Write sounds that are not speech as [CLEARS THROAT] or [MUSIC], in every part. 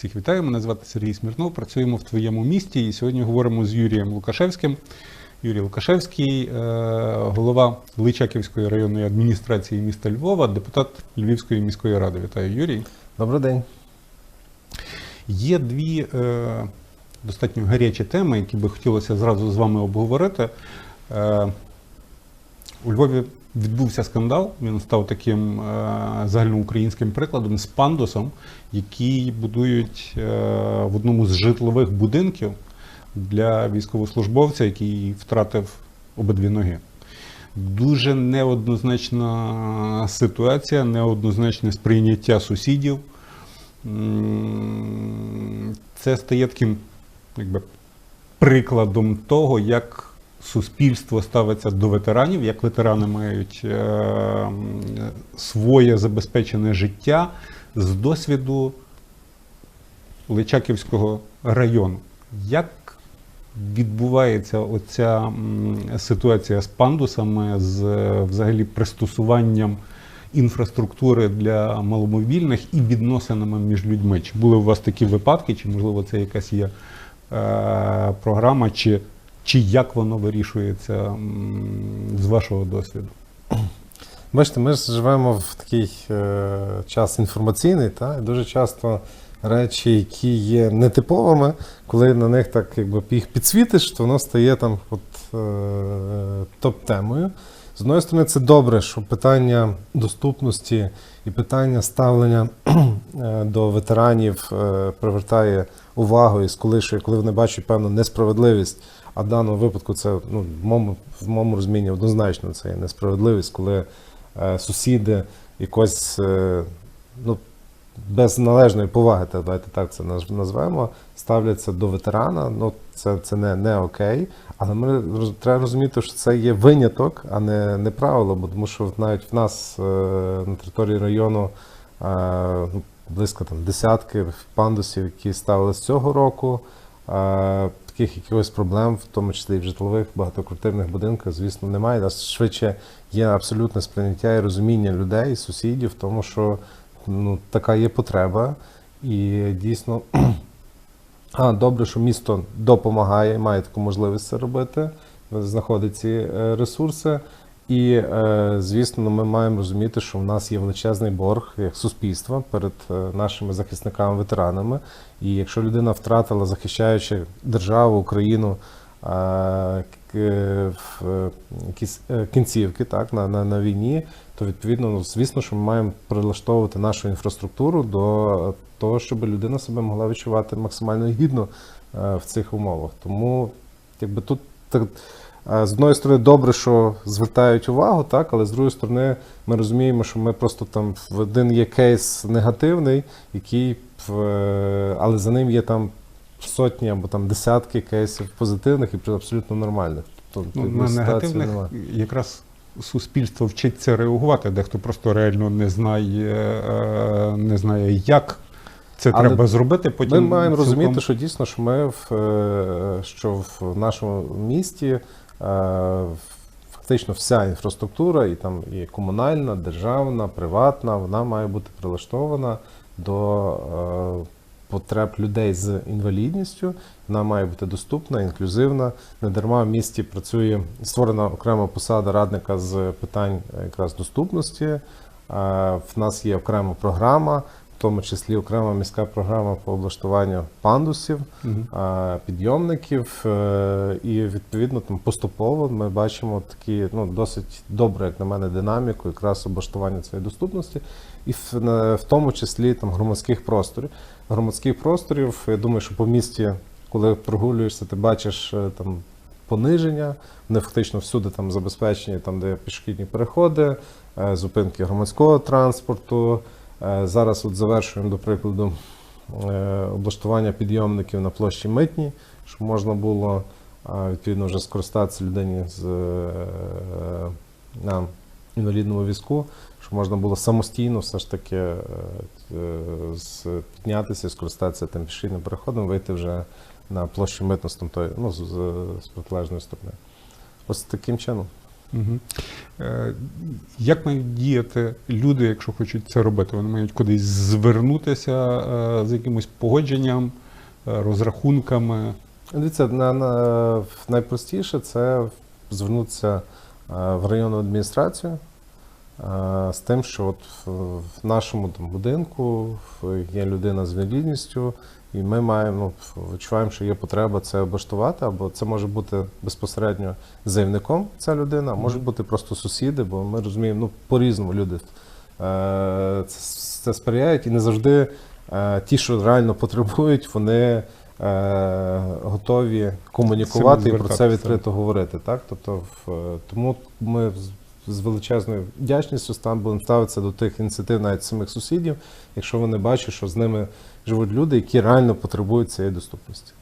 Всіх вітаю, мене звати Сергій Смірнов. Працюємо в твоєму місті і сьогодні говоримо з Юрієм Лукашевським. Юрій Лукашевський, е, голова Личаківської районної адміністрації міста Львова, депутат Львівської міської ради. Вітаю, Юрій. Добрий день. Є дві е, достатньо гарячі теми, які би хотілося зразу з вами обговорити. Е, у Львові відбувся скандал. Він став таким е, загальноукраїнським прикладом з пандусом, який будують е, в одному з житлових будинків для військовослужбовця, який втратив обидві ноги. Дуже неоднозначна ситуація, неоднозначне сприйняття сусідів. Це стає таким якби, прикладом того, як суспільство ставиться до ветеранів, як ветерани мають е, своє забезпечене життя з досвіду Личаківського району. Як відбувається оця ситуація з пандусами, з е, взагалі пристосуванням інфраструктури для маломобільних і відносинами між людьми? Чи були у вас такі випадки, чи можливо це якась є е, програма, чи, чи як воно вирішується з вашого досвіду? Бачите, ми ж живемо в такий е, час інформаційний, та? і дуже часто речі, які є нетиповими, коли на них так якби їх підсвітиш, то воно стає там от, е, топ-темою. З одної сторони, це добре, що питання доступності і питання ставлення [CLEARS THROAT] е, до ветеранів е, привертає увагу і сколишує, коли вони бачать певну несправедливість. А в даному випадку це ну, в моєму, в моєму розумінні однозначно це є несправедливість, коли е, сусіди якось е, ну, без належної поваги, так, давайте так це назвемо, ставляться до ветерана. Ну, це, це не, не окей. Але ми треба розуміти, що це є виняток, а не, не правило, бо тому що навіть в нас е, на території району е, ну, близько там, десятки пандусів, які ставили з цього року. Таких якихось проблем, в тому числі і в житлових багатоквартирних будинках, звісно, немає. Нас швидше є абсолютне сприйняття і розуміння людей, сусідів, тому що ну, така є потреба. І дійсно, [CLEARS THROAT] а, добре, що місто допомагає, має таку можливість це робити, знаходить ці е, ресурси. І, е, звісно, ми маємо розуміти, що в нас є величезний борг як суспільства перед е, нашими захисниками, ветеранами. І якщо людина втратила, захищаючи державу, Україну, е, якісь кінцівки так, на, на, на війні, то відповідно, ну, звісно, що ми маємо прилаштовувати нашу інфраструктуру до того, щоб людина себе могла відчувати максимально гідно в цих умовах. Тому якби тут так, з одної сторони добре, що звертають увагу, так, але з другої сторони, ми розуміємо, що ми просто там в один є кейс негативний, який е, але за ним є там сотні або там десятки кейсів позитивних і абсолютно нормальних. Тобто Ну, на негативних немає. якраз суспільство вчиться реагувати, дехто просто реально не знає, е, не знає, як це Але треба зробити. Потім Ми маємо цілком- розуміти, що дійсно, що ми в, е, що в нашому місті фактично вся інфраструктура, і там і комунальна, державна, приватна, вона має бути прилаштована до е, потреб людей з інвалідністю. Вона має бути доступна, інклюзивна. Не дарма в місті працює створена окрема посада радника з питань е, якраз доступності. Е, В нас є окрема програма, в тому числі окрема міська програма по облаштуванню пандусів, а, підйомників. е, І відповідно там поступово ми бачимо такі ну, досить добре, як на мене, динаміку, якраз облаштування цієї доступності, і в, в тому числі там громадських просторів. Громадських просторів, я думаю, що по місті, коли прогулюєшся, ти бачиш е, там. Пониження, вони фактично всюди там забезпечені, там, де пішохідні переходи, е, зупинки громадського транспорту. Е, Зараз от завершуємо, до прикладу, е, облаштування підйомників на площі Митні, щоб можна було е, відповідно вже скористатися людині з на інвалідному візку, щоб можна було самостійно все ж таки піднятися скористатися тим пішохідним переходом, вийти вже на площу тамтої, ну, з протилежної сторони. Ось таким чином. Е, як мають діяти люди, якщо хочуть це робити? Вони мають кудись звернутися е, з якимось погодженням, е, розрахунками. Дивіться, на, на, найпростіше це звернутися в районну адміністрацію з тим, що от в, в нашому там, будинку є людина з інвалідністю, і ми маємо, ну, відчуваємо, що є потреба це облаштувати, або це може бути безпосередньо заявником ця людина, а може бути просто сусіди, бо ми розуміємо, ну, по-різному люди е, це, це сприяють, і не завжди е, ті, що реально потребують, вони е, готові комунікувати і про це відкрито говорити. Так? Тобто, в, е, тому ми з- величезною вдячністю стан будемо ставитися до тих ініціатив навіть самих сусідів, якщо вони бачать, що з ними живуть люди, які реально потребують цієї доступності.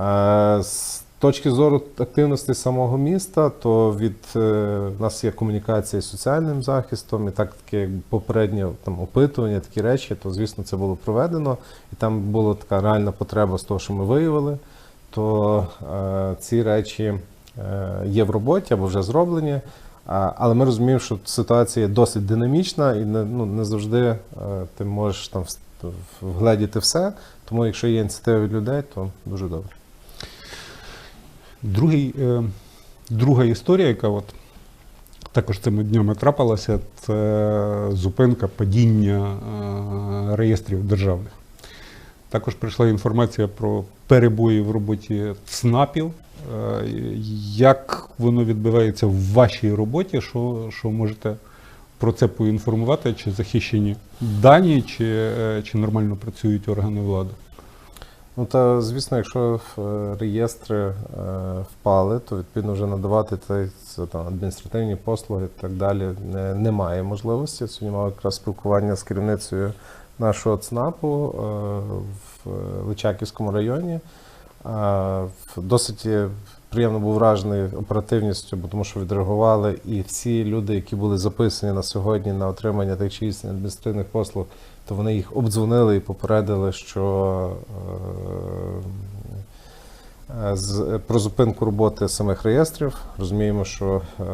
Е, З точки зору активності самого міста, то від е, в нас є комунікація з соціальним захистом, і так таке якби попереднє там опитування, такі речі, то звісно це було проведено, і там була така реальна потреба з того, що ми виявили. То е, ці речі е, є в роботі або вже зроблені. Але ми розуміємо, що ситуація досить динамічна і не, ну, не завжди е, ти можеш там вгледіти все. Тому якщо є ініціатива від людей, то дуже добре. Другий, е, друга історія, яка от також цими днями трапилася, це зупинка падіння е, реєстрів державних. Також прийшла інформація про перебої в роботі ЦНАПів. Е, Як воно відбувається в вашій роботі? Що, що можете про це поінформувати? Чи захищені дані, чи, е, чи нормально працюють органи влади? Ну та звісно, якщо е, реєстри е, впали, то відповідно вже надавати це, це там адміністративні послуги і так далі не, немає можливості. Сьогодні мав якраз спілкування з керівницею нашого ЦНАПу е, в Личаківському районі. Досить приємно був вражений оперативністю, бо тому що відреагували і всі люди, які були записані на сьогодні на отримання тих чи адміністративних послуг, то вони їх обдзвонили і попередили, що е, е, з, про зупинку роботи самих реєстрів. Розуміємо, що е,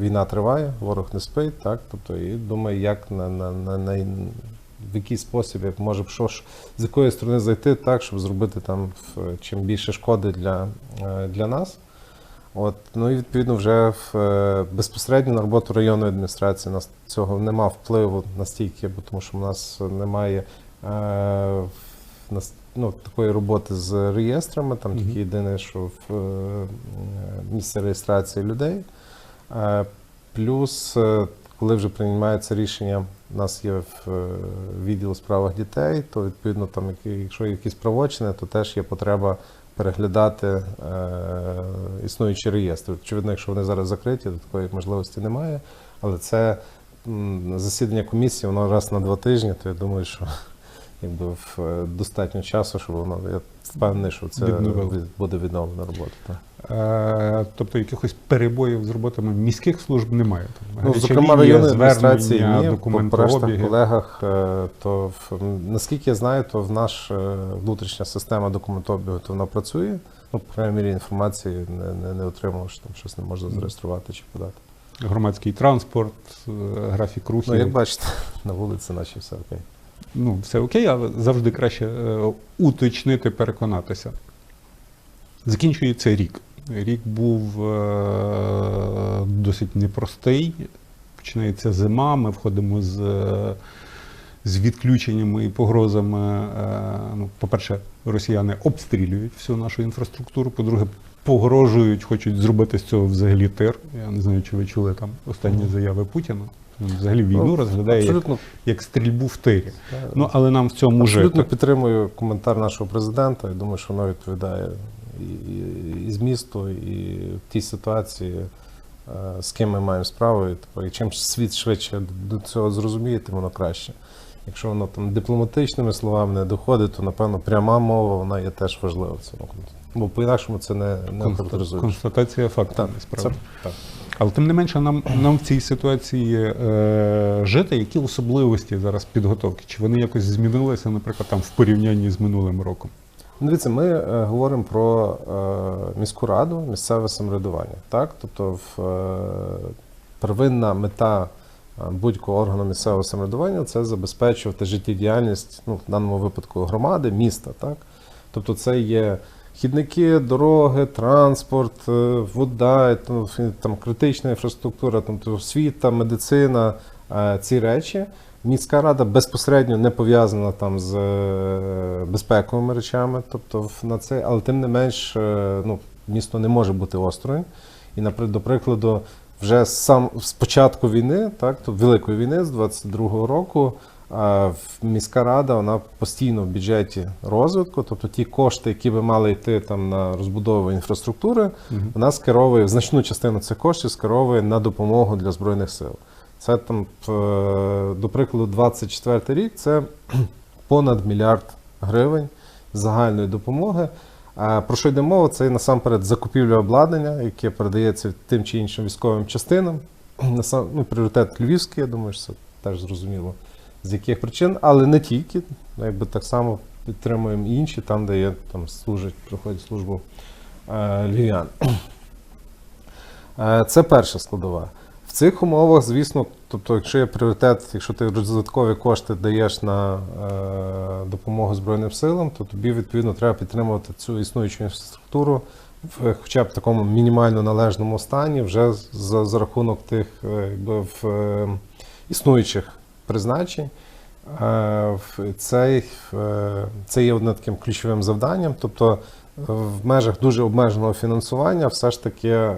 війна триває, ворог не спить, так? Тобто, і думає, як на, на, на, на в який спосіб, як може, що ж, з якої сторони зайти так, щоб зробити там чим більше шкоди для, е, для нас. От, ну і відповідно вже в, е, безпосередньо на роботу районної адміністрації у нас цього нема впливу настільки, бо тому що в нас немає е, ну, такої роботи з реєстрами, там тільки єдине, що в е, місце реєстрації людей. Е, плюс, е, коли вже приймається рішення, у нас є в е, відділ у справах дітей, то відповідно там, якщо є якісь правочини, то теж є потреба переглядати е, існуючі реєстри. Очевидно, якщо вони зараз закриті, то такої можливості немає. Але це м, засідання комісії, воно раз на два тижні, то я думаю, що [LAUGHS] якби в е, достатньо часу, щоб воно я впевнений, що це буде відновлена робота. Так. Е, Тобто якихось перебоїв з роботами міських служб немає. Там, Ну, зокрема, районної адміністрації ні, по рештах колегах, е, то наскільки я знаю, то в наш е, внутрішня система документообігу то вона працює. Ну, по крайній мірі, інформації не, не, не отримав, що там щось не можна зареєструвати чи подати. Громадський транспорт, графік рухів. Ну, як бачите, [LAUGHS] на вулиці наче все окей. ну, все окей, але завжди краще уточнити, переконатися. Закінчується рік. Рік був е, досить непростий. Починається зима, ми входимо з, е, з відключеннями і погрозами. Е, ну, по-перше, росіяни обстрілюють всю нашу інфраструктуру. По-друге, погрожують, хочуть зробити з цього взагалі тир. Я не знаю, чи ви чули там останні заяви Путіна. Він взагалі війну Ну, розглядає як, як стрільбу в тирі. Ну, але нам в цьому абсолютно жити. підтримую коментар нашого президента. Я думаю, що воно відповідає і, і, змісту, і в тій ситуації, е, з ким ми маємо справу. І, типу, і чим світ швидше до цього зрозуміє, тим воно краще. Якщо воно там дипломатичними словами не доходить, то напевно пряма мова вона є теж важлива в цьому. Бо по-інакшому це не, не характеризує. Констатація факту, Так, насправді. це, так. Але тим не менше, нам, нам в цій ситуації е, жити. Які особливості зараз підготовки? Чи вони якось змінилися, наприклад, там в порівнянні з минулим роком? Ну, Дивіться, ми е, говоримо про е, міську раду, місцеве самоврядування. Так? Тобто е, первинна мета будь-якого органу місцевого самоврядування це забезпечувати життєдіяльність, ну, в даному випадку громади, міста. Так? Тобто це є хідники, дороги, транспорт, вода, там, критична інфраструктура, там, освіта, медицина, ці речі. Міська рада безпосередньо не пов'язана там з е, безпековими речами, тобто на це, але тим не менш, е, ну, місто не може бути осторонь. І, наприклад, до прикладу, вже сам з початку війни, так, то Великої війни з 22-го року, а, в- міська рада вона постійно в бюджеті розвитку, тобто ті кошти, які би мали йти там на розбудову інфраструктури, вона скеровує значну частину цих коштів скеровує на допомогу для збройних сил. Це там, е, до прикладу, 24 рік це [CLEARS THROAT] понад мільярд гривень загальної допомоги. Про що йде мова? Це насамперед закупівля обладнання, яке передається тим чи іншим військовим частинам. [CLEARS THROAT] Насам, ну, пріоритет львівський, я думаю, що це теж зрозуміло, з яких причин, але не тільки. Ну, Якби так само підтримуємо інші, там, де є, там служать, проходять службу е, львів'ян. [CLEARS THROAT] Е, Це перша складова. В цих умовах, звісно, тобто, якщо є пріоритет, якщо ти додаткові кошти даєш на е, допомогу Збройним силам, то тобі відповідно треба підтримувати цю існуючу інфраструктуру в хоча б такому мінімально належному стані, вже за, за рахунок тих е, якби, в, е, існуючих призначень. Е, Це, е, це є одним таким ключовим завданням. Тобто в межах дуже обмеженого фінансування все ж таки е,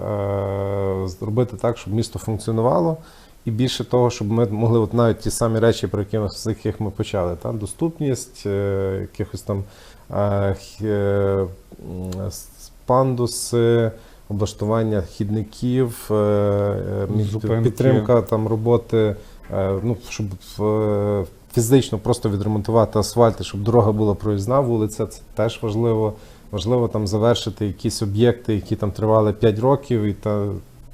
зробити так, щоб місто функціонувало. І більше того, щоб ми могли от навіть ті самі речі, про які з яких ми почали, та, доступність, е, якихось там е, е, пандуси, облаштування хідників, е, е, підтримка там роботи, е, ну, щоб е, фізично просто відремонтувати асфальт, щоб дорога була проїзна, вулиця, це теж важливо. Важливо там завершити якісь об'єкти, які там тривали 5 років, і та,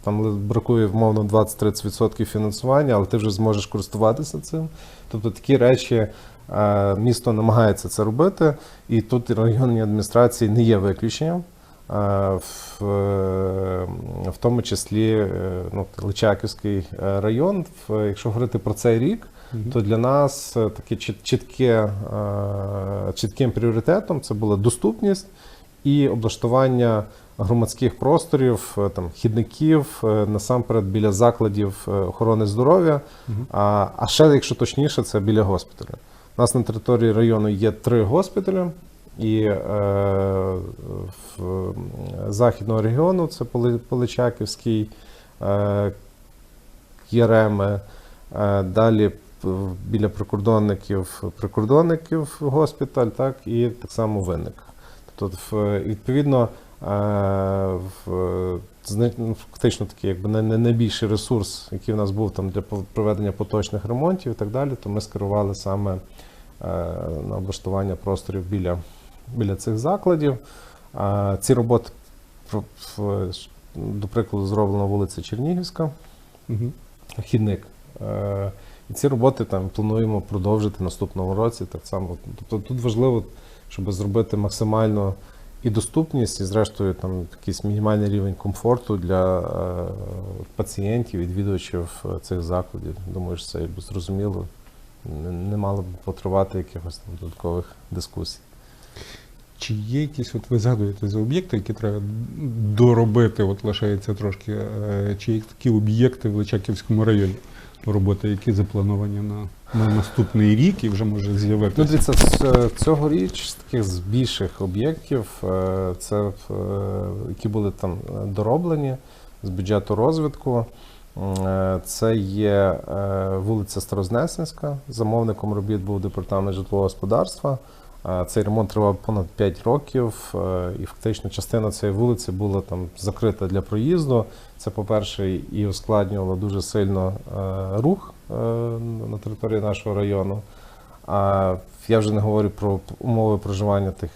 там бракує вмовно 20-30% фінансування, але ти вже зможеш користуватися цим. Тобто такі речі е, місто намагається це робити, і тут районні адміністрації не є виключенням. Е, В, е, в тому числі ну, Личаківський район, якщо говорити про цей рік, то для нас таке чіт- чітке, чітким пріоритетом це була доступність і облаштування громадських просторів, е, там, хідників, е, насамперед біля закладів е, охорони здоров'я, а, а ще, якщо точніше, це біля госпіталю. У нас на території району є три госпіталі, і е, в західного регіону це Поли- Поличаківський, е, Єреми, е, далі біля прикордонників прикордонників госпіталь, так, і так само винник. Тобто, відповідно, е, ну, фактично такий якби найбільший ресурс, який в нас був там для проведення поточних ремонтів і так далі, то ми скерували саме е, на облаштування просторів біля, біля цих закладів. Ці роботи, до прикладу, зроблена вулиця Чернігівська Мгм. хідник. Е, І ці роботи там плануємо продовжити наступному році. Так само. Тобто тут важливо, щоб зробити максимально і доступність, і зрештою там якийсь мінімальний рівень комфорту для е, пацієнтів, відвідувачів е, цих закладів. Думаю, що це якби зрозуміло. Не, мало б потривати якихось там додаткових дискусій. Чи є якісь, от ви згадуєте за об'єкти, які треба доробити, от лишається трошки, е, чи є такі об'єкти в Личаківському районі роботи, які заплановані на, на наступний рік і вже може Ну, з'явитися? дивіться, з- цьогоріч з таких з більших об'єктів, е, це е, які були там е, дороблені з бюджету розвитку. Е, Це є е, вулиця Старознесенська. Замовником робіт був департамент житлового господарства. Цей ремонт тривав понад 5 років, е, і фактично частина цієї вулиці була там закрита для проїзду. Це, по-перше, і ускладнювало дуже сильно е, рух е, на території нашого району. А я вже не говорю про умови проживання тих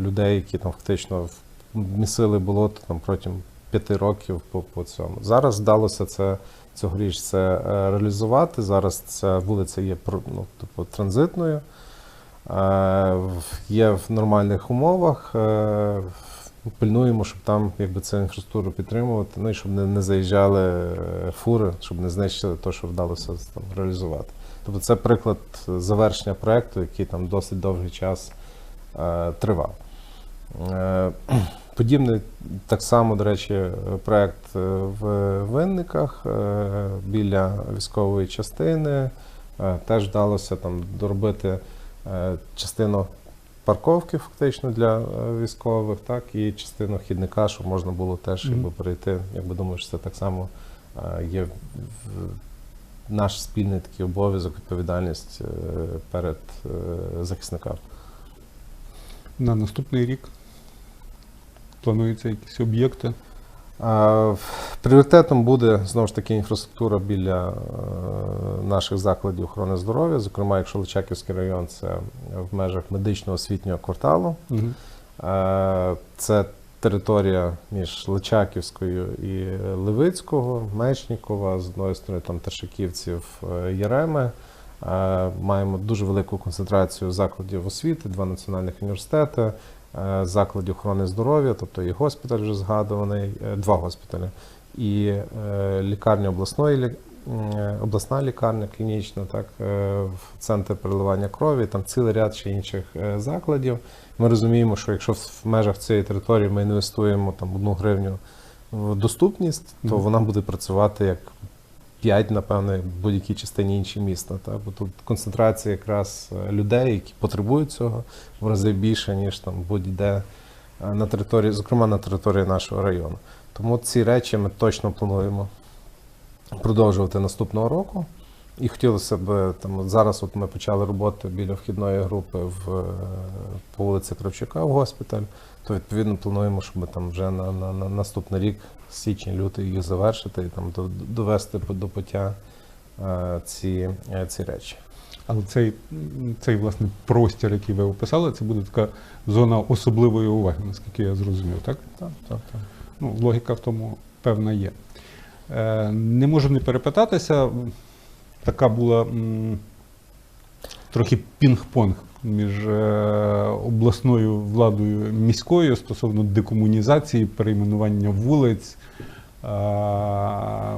людей, які там фактично місили болото там протягом п'яти років по, по цьому. Зараз вдалося це цьогоріч це реалізувати. Зараз ця вулиця є ну, типу, транзитною. В- є в нормальних умовах. е, Пильнуємо, щоб там якби цю інфраструктуру підтримувати, ну і щоб не, не заїжджали е, фури, щоб не знищили те, що вдалося там реалізувати. Тобто це приклад завершення проекту, який там досить довгий час е, тривав. Е, [CLEARS THROAT] Подібний так само, до речі, проект е, в Винниках е, біля військової частини. Е, Теж вдалося там доробити е, частину парковки фактично для е, військових, так і частину хідника, щоб можна було теж якби, перейти. Якби думаю, що це так само е, є наш спільний такий обов'язок, відповідальність е, перед е, захисниками. На наступний рік плануються якісь об'єкти. Пріоритетом буде знову ж таки інфраструктура біля е, наших закладів охорони здоров'я. Зокрема, якщо Личаківський район це в межах медичного освітнього кварталу. Угу. Це територія між Личаківською і Левицького, Мечнікова, з одної сторони там Тершаківців, е, Єреми. Е, Маємо дуже велику концентрацію закладів освіти, два національних університети, закладів охорони здоров'я, тобто і госпіталь вже згадуваний, е, два госпіталі, і е, лікарня обласної е, обласна лікарня клінічна, так, е, в центр переливання крові, там цілий ряд ще інших е, закладів. Ми розуміємо, що якщо в межах цієї території ми інвестуємо там одну гривню в доступність, то вона буде працювати як 5, напевне, в будь-якій частині інші міста. Та? Бо тут концентрація якраз е, людей, які потребують цього, в рази більше, ніж там будь-де е, на території, зокрема на території нашого району. Тому ці речі ми точно плануємо продовжувати наступного року. І хотілося б там зараз. От ми почали роботу біля вхідної групи в е, по вулиці Кравчука в госпіталь. То відповідно плануємо, щоб там вже на, на, на наступний рік, січень, лютий їх завершити і там до- довести до пуття е, ці, е, ці речі. Але цей, цей власне простір, який ви описали, це буде така зона особливої уваги, наскільки я зрозумів, так? Так, так, так. Ну, логіка в тому певна є. Е, не можу не перепитатися. Така була м, трохи пінг-понг між е, обласною владою міською стосовно декомунізації, перейменування вулиць. А,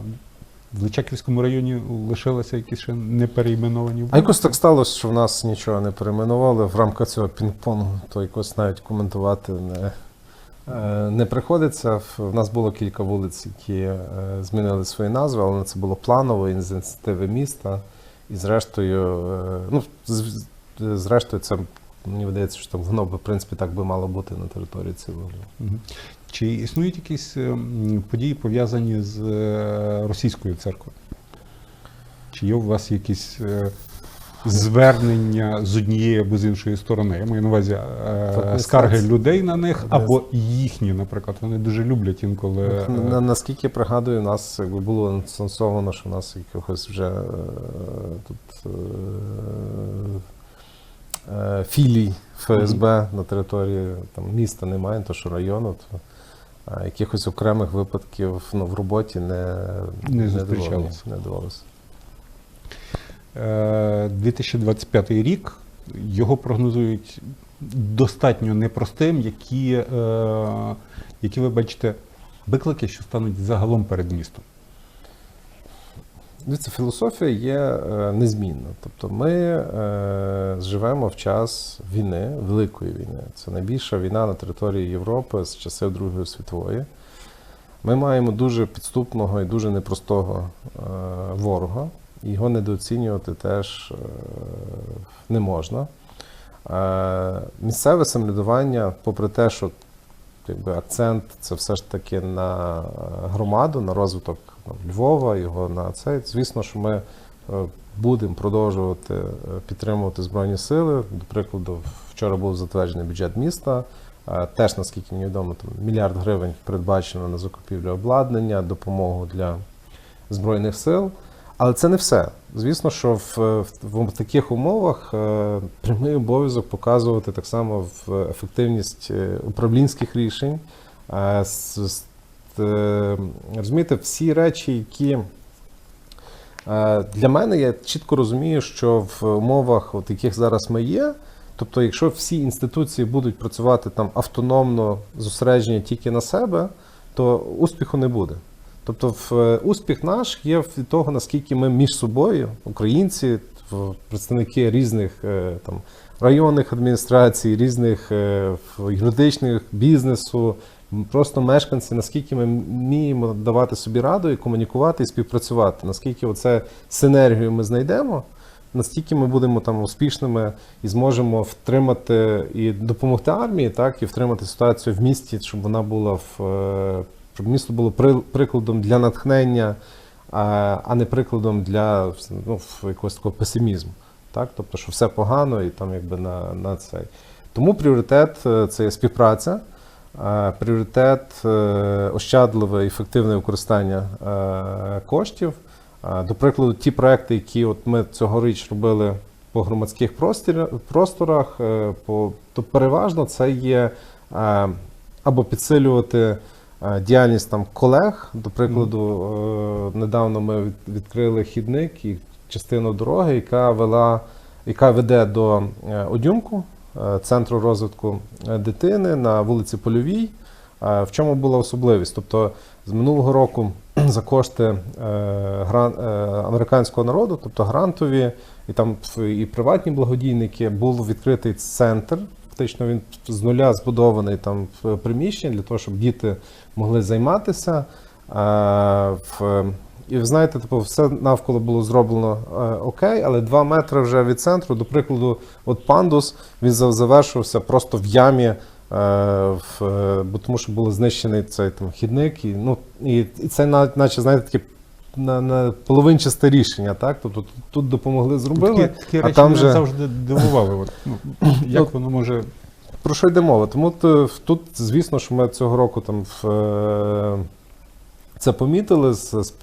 в Личаківському районі лишилися якісь ще не перейменовані. А якось так сталося, що в нас нічого не перейменували в рамках цього пінг-понгу, то якось навіть коментувати не, е, не приходиться. В- нас було кілька вулиць, які е, змінили свої назви, але це було планово ініціативи міста. І зрештою, е, ну, зрештою, це мені видається, що там воно б, в принципі, так би мало бути на території цілого. Чи існують якісь події пов'язані з е, російською церквою? Чи є у вас якісь е, звернення з однієї або з іншої сторони? Я маю на увазі е, скарги людей на них, або їхні, наприклад. Вони дуже люблять інколи. е, На, наскільки пригадую, нас якби було анонсовано, що у нас якихось вже е, тут е, е, філій ФСБ на території там, міста немає, то що району, то е, якихось окремих випадків ну, в роботі не, Не. Не довелося. Е, 2025 рік його прогнозують достатньо непростим, які, е, які ви бачите виклики, що стануть загалом перед містом. Дивіться, філософія є е, незмінна. Тобто ми е, живемо в час війни, великої війни. Це найбільша війна на території Європи з часів Другої світової. Ми маємо дуже підступного і дуже непростого е, ворога. Його недооцінювати теж е, не можна. Е, місцеве самоврядування, попри те, що якби, акцент це все ж таки на е, громаду, на розвиток ну, Львова, його на це. Звісно, що ми будемо продовжувати підтримувати Збройні Сили. До прикладу, вчора був затверджений бюджет міста. Теж, наскільки мені відомо, там мільярд гривень передбачено на закупівлю обладнання, допомогу для Збройних сил. Але це не все. Звісно, що в, в, в таких умовах е, прямий обов'язок показувати так само в ефективність е, управлінських рішень. Е, с- с- е, розумієте, всі речі, які е, для мене я чітко розумію, що в умовах, от яких зараз ми є, Тобто, якщо всі інституції будуть працювати там автономно, зосереджені тільки на себе, то успіху не буде. Тобто, в, е, успіх наш є від того, наскільки ми між собою, українці, представники різних е, там, районних адміністрацій, різних е, юридичних бізнесу, просто мешканці, наскільки ми вміємо давати собі раду і комунікувати і співпрацювати, наскільки оце синергію ми знайдемо, настільки ми будемо там успішними і зможемо втримати і допомогти армії, так і втримати ситуацію в місті, щоб вона була в щоб місто було при- прикладом для натхнення, а, не прикладом для ну, якогось такого песимізму. Так? Тобто, що все погано і там якби на, на цей. Тому пріоритет е, це є співпраця, е, пріоритет е, ощадливе ефективне використання коштів. До прикладу, ті проекти, які от ми цьогоріч робили по громадських просторах, по, то переважно це є або підсилювати діяльність там колег. До прикладу, е, недавно ми відкрили хідник і частину дороги, яка вела, яка веде до е, Одюмку, е, центру розвитку е, дитини на вулиці Польовій. Е, В чому була особливість? Тобто з минулого року [CLEARS THROAT] за кошти е, гран, е, американського народу, тобто грантові, і там і приватні благодійники, був відкритий центр. Фактично він з нуля збудований там в приміщенні для того, щоб діти могли займатися. Е, в, і ви знаєте, типу, все навколо було зроблено е, окей, але два метри вже від центру, до прикладу, от пандус він завершився просто в ямі. е, В, бо тому що був знищений цей там хідник, і, ну, і, і це на- наче, знаєте, таке на, на половинчасте рішення, так? Тобто тут, тут допомогли зробили. Такі, такі а речі там мене же- завжди дивували. От, ну, як воно може. Про що йде мова? Тому тут, звісно, що ми цього року там в, е, це помітили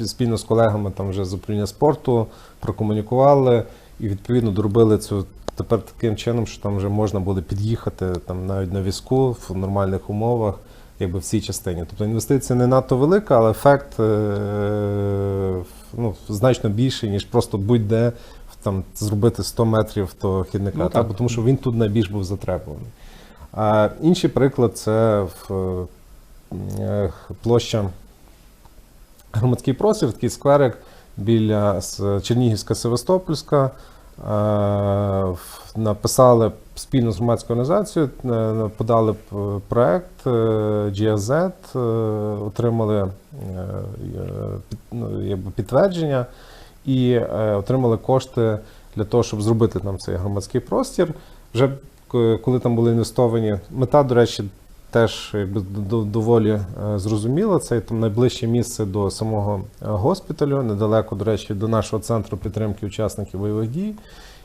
спільно з колегами там вже з управління спорту, прокомунікували і відповідно доробили цю тепер таким чином, що там вже можна буде під'їхати там навіть на візку в нормальних умовах, якби в цій частині. Тобто інвестиція не надто велика, але ефект е, ну, значно більший, ніж просто будь-де там зробити 100 метрів того хідника, Ну, так, так. тому що він тут найбільш був затребуваний. А інший приклад це в, е, площа громадський простір, такий скверик біля Чернігівська Севастопольська. Е, Написали спільно з громадською організацією, е, подали проект GIZ, отримали ну, підтвердження і отримали кошти для того, щоб зробити там цей громадський простір. Вже коли там були інвестовані, мета, до речі, теж якби доволі е, зрозуміла. Це там найближче місце до самого е, госпіталю, недалеко, до речі, до нашого центру підтримки учасників бойових дій.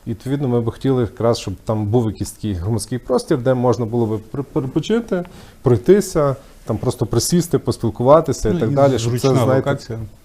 І відповідно ми б хотіли якраз, щоб там був якийсь такий громадський простір, де можна було би перепочити, пройтися, там просто присісти, поспілкуватися і так далі. Щоб це, знаєте,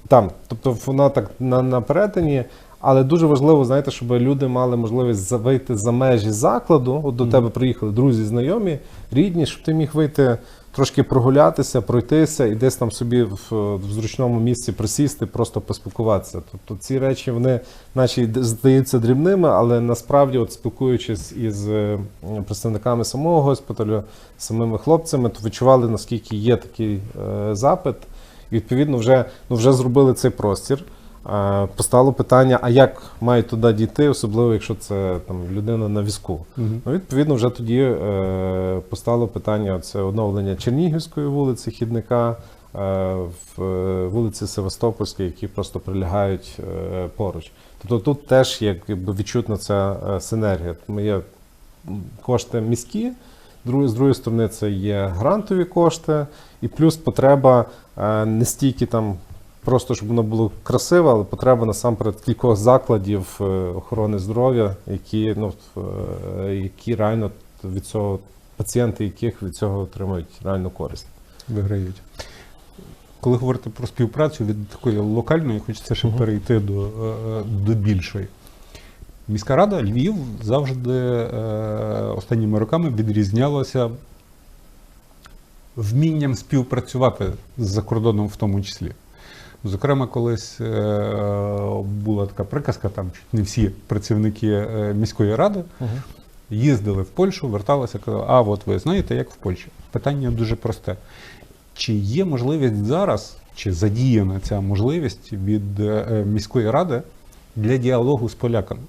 там, тобто вона так на, на перетині, але дуже важливо, знаєте, щоб люди мали можливість вийти за межі закладу. От до Мгм. тебе приїхали друзі, знайомі, рідні, щоб ти міг вийти трошки прогулятися, пройтися і десь там собі в, в зручному місці присісти, просто поспілкуватися. Тобто ці речі вони, наче здаються дрібними, але насправді, от спілкуючись із е, представниками самого госпіталю, самими хлопцями, то відчували наскільки є такий е, запит. І відповідно вже, ну, вже зробили цей простір. Постало питання, а як мають туди дійти, особливо якщо це там людина на візку. Мгм. Ну, відповідно, вже тоді е, постало питання це оновлення Чернігівської вулиці, хідника, е, в е, вулиці Севастопольської, які просто прилягають е, поруч. Тобто тут теж якби, відчутна ця синергія. Тому є кошти міські, з другої сторони, це є грантові кошти, і плюс потреба не стільки там. Просто щоб воно було красиво, але потреба насамперед кількох закладів е, охорони здоров'я, які, ну, е, які реально від цього пацієнти, яких від цього отримують реальну користь. виграють. Коли говорити про співпрацю від такої локальної, хочеться ще Мгм. перейти до, е, до більшої. Міська рада Львів завжди останніми роками відрізнялася вмінням співпрацювати з-за кордоном в тому числі. Зокрема, колись е, була така приказка, там чуть не всі працівники е, міської ради їздили в Польщу, верталися, казали, а от ви знаєте, як в Польщі. Питання дуже просте. Чи є можливість зараз, чи задіяна ця можливість від е, міської ради для діалогу з поляками?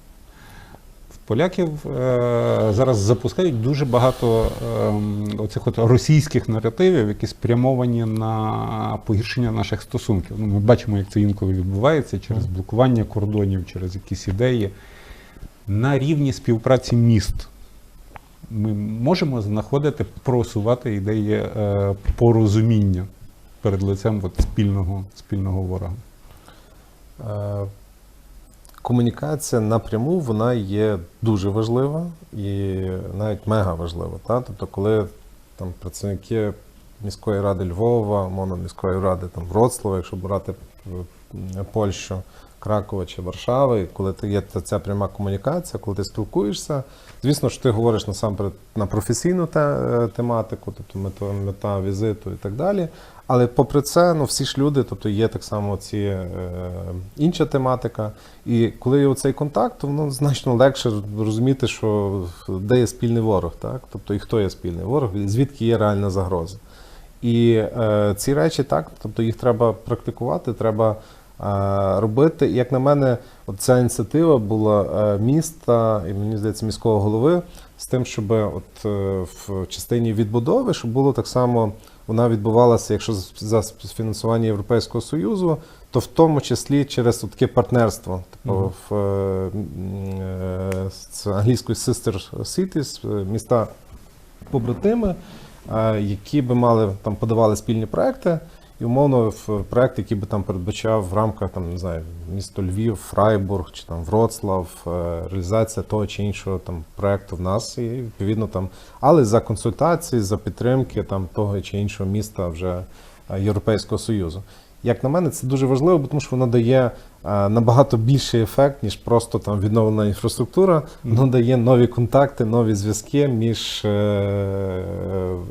Поляків е, зараз запускають дуже багато ем, оцих от російських наративів, які спрямовані на погіршення наших стосунків. Ну, ми бачимо, як це інколи відбувається через блокування кордонів, через якісь ідеї. На рівні співпраці міст ми можемо знаходити, просувати ідеї е, порозуміння перед лицем от, спільного, спільного ворога. Комунікація напряму вона є дуже важлива і навіть мега важлива. Та? Тобто, коли там працівники міської ради Львова, мовно міської ради там, Вроцлава, якщо брати е, Польщу, Кракова чи Варшави, коли ти є ця пряма комунікація, коли ти спілкуєшся, звісно ж ти говориш насамперед на професійну е, тематику, тобто мета, мета візиту і так далі. Але попри це, ну всі ж люди, тобто є так само ці е, інша тематика. І коли є оцей контакт, то воно значно легше розуміти, що де є спільний ворог, так? Тобто і хто є спільний ворог, звідки є реальна загроза. І е, ці речі так, тобто їх треба практикувати, треба е, робити. І, як на мене, ця ініціатива була е, міста і мені здається міського голови з тим, щоб от е, в частині відбудови, щоб було так само. Вона відбувалася, якщо за фінансування Європейського Союзу, то в тому числі через таке партнерство, типу в е, е, з англійською Sister Cities, е, міста побратими, е, які би мали там подавали спільні проекти, і умовно в проект, який би там передбачав в рамках там не знаю місто Львів, Фрайбург чи там Вроцлав, е, реалізація того чи іншого там проекту в нас, і відповідно там, але за консультації, за підтримки там того чи іншого міста вже е, Європейського Союзу. Як на мене, це дуже важливо, тому що воно дає е, набагато більший ефект, ніж просто там відновлена інфраструктура. Воно дає нові контакти, нові зв'язки між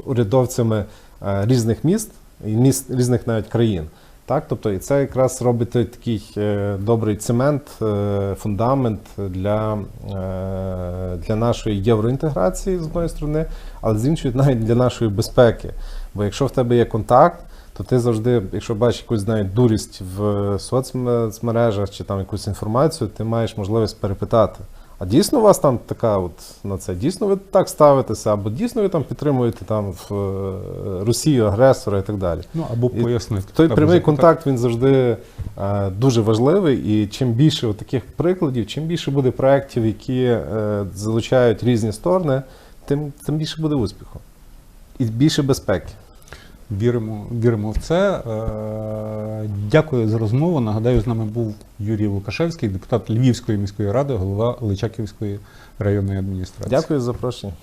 урядовцями різних міст і міст різних навіть країн. Так, тобто, і це якраз робить такий е, добрий цемент, е, фундамент для, е, для нашої євроінтеграції з одної сторони, але з іншої навіть для нашої безпеки. Бо якщо в тебе є контакт, то ти завжди, якщо бачиш якусь навіть дурість в соцмережах чи там якусь інформацію, ти маєш можливість перепитати. А дійсно у вас там така от на це? Дійсно ви так ставитеся, або дійсно ви там підтримуєте там в е, Росію агресора і так далі. Ну або І пояснити. Той Треба прямий контакт він завжди е, дуже важливий, і чим більше от таких прикладів, чим більше буде проєктів, які е, залучають різні сторони, тим, тим більше буде успіху. І більше безпеки. Віримо, віримо в це. Е, Дякую за розмову. Нагадаю, з нами був Юрій Лукашевський, депутат Львівської міської ради, голова Личаківської районної адміністрації. Дякую за запрошення.